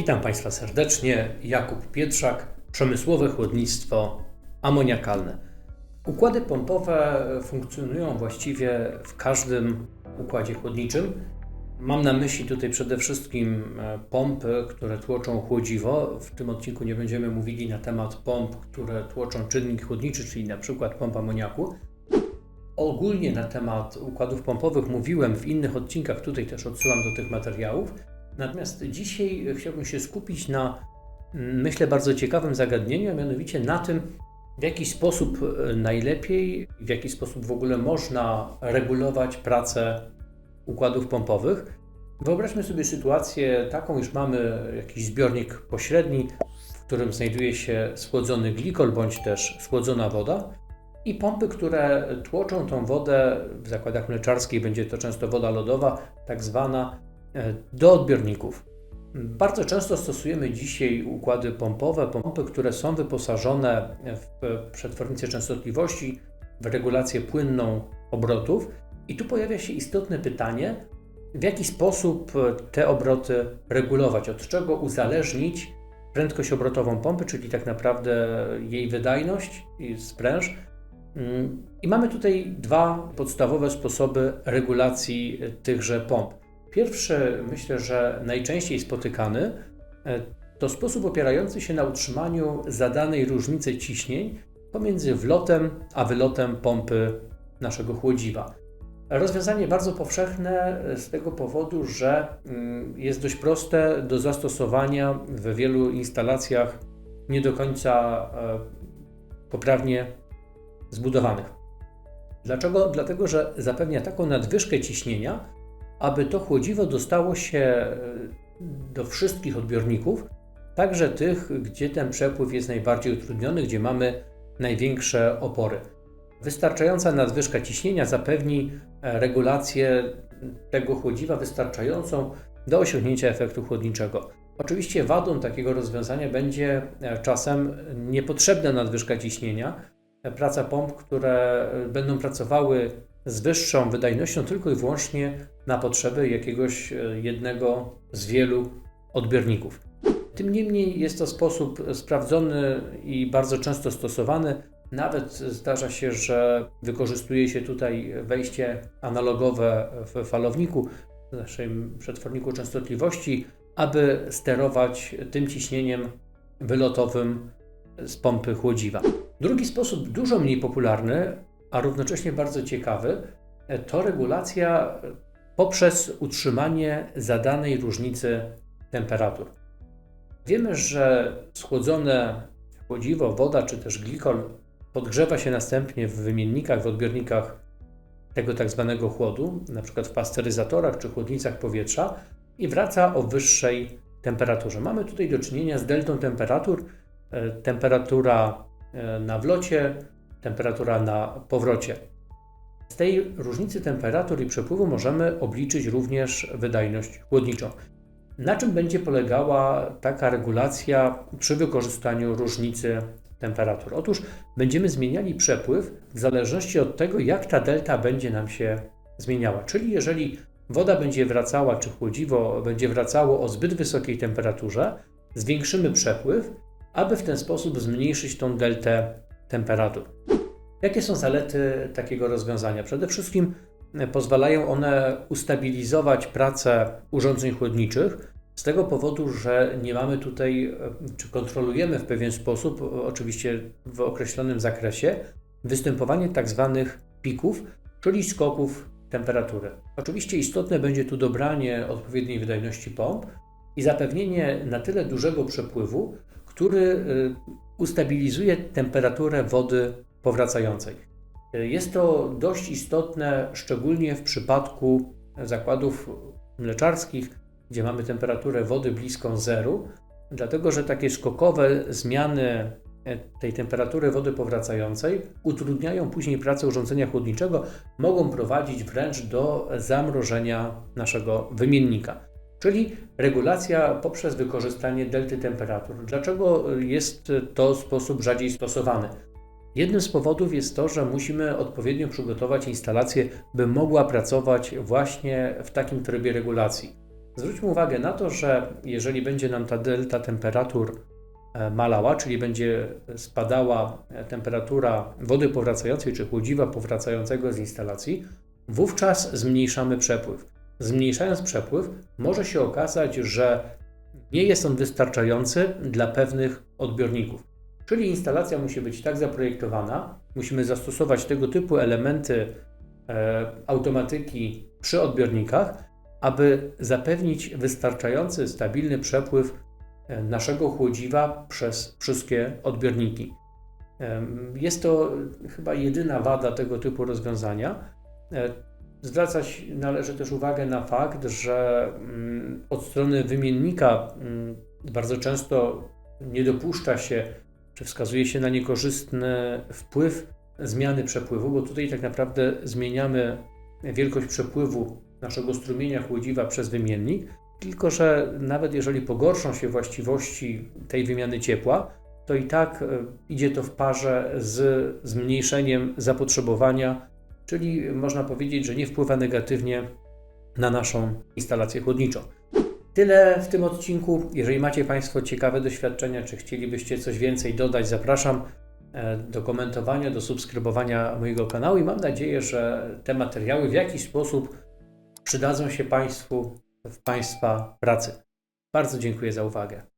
Witam Państwa serdecznie. Jakub Pietrzak, przemysłowe chłodnictwo amoniakalne. Układy pompowe funkcjonują właściwie w każdym układzie chłodniczym. Mam na myśli tutaj przede wszystkim e, pompy, które tłoczą chłodziwo. W tym odcinku nie będziemy mówili na temat pomp, które tłoczą czynnik chłodniczy, czyli na przykład pompa amoniaku. Ogólnie na temat układów pompowych mówiłem w innych odcinkach, tutaj też odsyłam do tych materiałów. Natomiast dzisiaj chciałbym się skupić na, myślę, bardzo ciekawym zagadnieniu, a mianowicie na tym, w jaki sposób e, najlepiej, w jaki sposób w ogóle można regulować pracę układów pompowych. Wyobraźmy sobie sytuację taką, iż mamy jakiś zbiornik pośredni, w którym znajduje się schłodzony glikol bądź też schłodzona woda i pompy, które tłoczą tą wodę w zakładach mleczarskich, będzie to często woda lodowa, tak zwana, do odbiorników. Bardzo często stosujemy dzisiaj układy pompowe, pompy, które są wyposażone w przetwornicę częstotliwości, w regulację płynną obrotów. I tu pojawia się istotne pytanie, w jaki sposób te obroty regulować, od czego uzależnić prędkość obrotową pompy, czyli tak naprawdę jej wydajność i spręż. I mamy tutaj dwa podstawowe sposoby regulacji tychże pomp. Pierwszy, myślę, że najczęściej spotykany, e, to sposób opierający się na utrzymaniu zadanej różnicy ciśnień pomiędzy wlotem a wylotem pompy naszego chłodziwa. Rozwiązanie bardzo powszechne z tego powodu, że mm, jest dość proste do zastosowania w wielu instalacjach nie do końca e, poprawnie zbudowanych. Dlaczego? Dlatego, że zapewnia taką nadwyżkę ciśnienia, aby to chłodziwo dostało się e, do wszystkich odbiorników, także tych, gdzie ten przepływ jest najbardziej utrudniony, gdzie mamy największe opory. Wystarczająca nadwyżka ciśnienia zapewni e, regulację tego chłodziwa wystarczającą do osiągnięcia efektu chłodniczego. Oczywiście wadą takiego rozwiązania będzie e, czasem niepotrzebna nadwyżka ciśnienia, praca pomp, które będą pracowały z wyższą wydajnością tylko i wyłącznie na potrzeby jakiegoś e, jednego z wielu odbiorników. Tym niemniej jest to sposób sprawdzony i bardzo często stosowany. Nawet zdarza się, że wykorzystuje się tutaj wejście analogowe w falowniku, w naszym przetworniku częstotliwości, aby sterować tym ciśnieniem wylotowym z pompy chłodziwa. Drugi sposób, dużo mniej popularny, a równocześnie bardzo ciekawy, to regulacja poprzez utrzymanie zadanej różnicy temperatur. Wiemy, że schłodzone chłodziwo, woda czy też glikol podgrzewa się następnie w wymiennikach, w odbiornikach tego tak zwanego chłodu, na przykład w pasteryzatorach czy chłodnicach powietrza i wraca o wyższej temperaturze. Mamy tutaj do czynienia z deltą temperatur. E, temperatura e, na wlocie, temperatura na powrocie. Z tej różnicy temperatur i przepływu możemy obliczyć również wydajność chłodniczą. Na czym będzie polegała taka regulacja przy wykorzystaniu różnicy temperatur? Otóż będziemy zmieniali przepływ w zależności od tego, jak ta delta będzie nam się zmieniała. Czyli jeżeli woda będzie wracała, czy chłodziwo będzie wracało o zbyt wysokiej temperaturze, zwiększymy przepływ, aby w ten sposób zmniejszyć tą deltę temperatur. Jakie są zalety takiego rozwiązania? Przede wszystkim e, pozwalają one ustabilizować pracę urządzeń chłodniczych, z tego powodu, że nie mamy tutaj, e, czy kontrolujemy w pewien sposób, oczywiście w określonym zakresie, występowanie tak zwanych pików, czyli skoków temperatury. Oczywiście istotne będzie tu dobranie odpowiedniej wydajności pomp i zapewnienie na tyle dużego przepływu, który e, ustabilizuje temperaturę wody powracającej. Jest to dość istotne, szczególnie w przypadku zakładów mleczarskich, gdzie mamy temperaturę wody bliską zeru, dlatego że takie skokowe zmiany tej temperatury wody powracającej utrudniają później pracę urządzenia chłodniczego, mogą prowadzić wręcz do zamrożenia naszego wymiennika. Czyli regulacja poprzez wykorzystanie delty temperatur. Dlaczego jest to sposób rzadziej stosowany? Jednym z powodów jest to, że musimy odpowiednio przygotować instalację, by mogła pracować właśnie w takim trybie regulacji. Zwróćmy uwagę na to, że jeżeli będzie nam ta delta temperatur e, malała, czyli będzie spadała e, temperatura wody powracającej czy chłodziwa powracającego z instalacji, wówczas zmniejszamy przepływ. Zmniejszając przepływ, może się okazać, że nie jest on wystarczający dla pewnych odbiorników. Czyli instalacja musi być tak zaprojektowana, musimy zastosować tego typu elementy e, automatyki przy odbiornikach, aby zapewnić wystarczający, stabilny przepływ e, naszego chłodziwa przez wszystkie odbiorniki. Jest to chyba jedyna wada tego typu rozwiązania. Zwracać należy też uwagę na fakt, że mm, od strony wymiennika mm, bardzo często nie dopuszcza się, czy wskazuje się na niekorzystny wpływ zmiany przepływu, bo tutaj tak naprawdę zmieniamy wielkość przepływu naszego strumienia chłodziwa przez wymiennik, tylko że nawet jeżeli pogorszą się właściwości tej wymiany ciepła, to i tak e, idzie to w parze z zmniejszeniem zapotrzebowania, czyli można powiedzieć, że nie wpływa negatywnie na naszą instalację chłodniczą. Tyle w tym odcinku. Jeżeli macie Państwo ciekawe doświadczenia, czy chcielibyście coś więcej dodać, zapraszam e, do komentowania, do subskrybowania mojego kanału i mam nadzieję, że te materiały w jakiś sposób przydadzą się Państwu w Państwa pracy. Bardzo dziękuję za uwagę.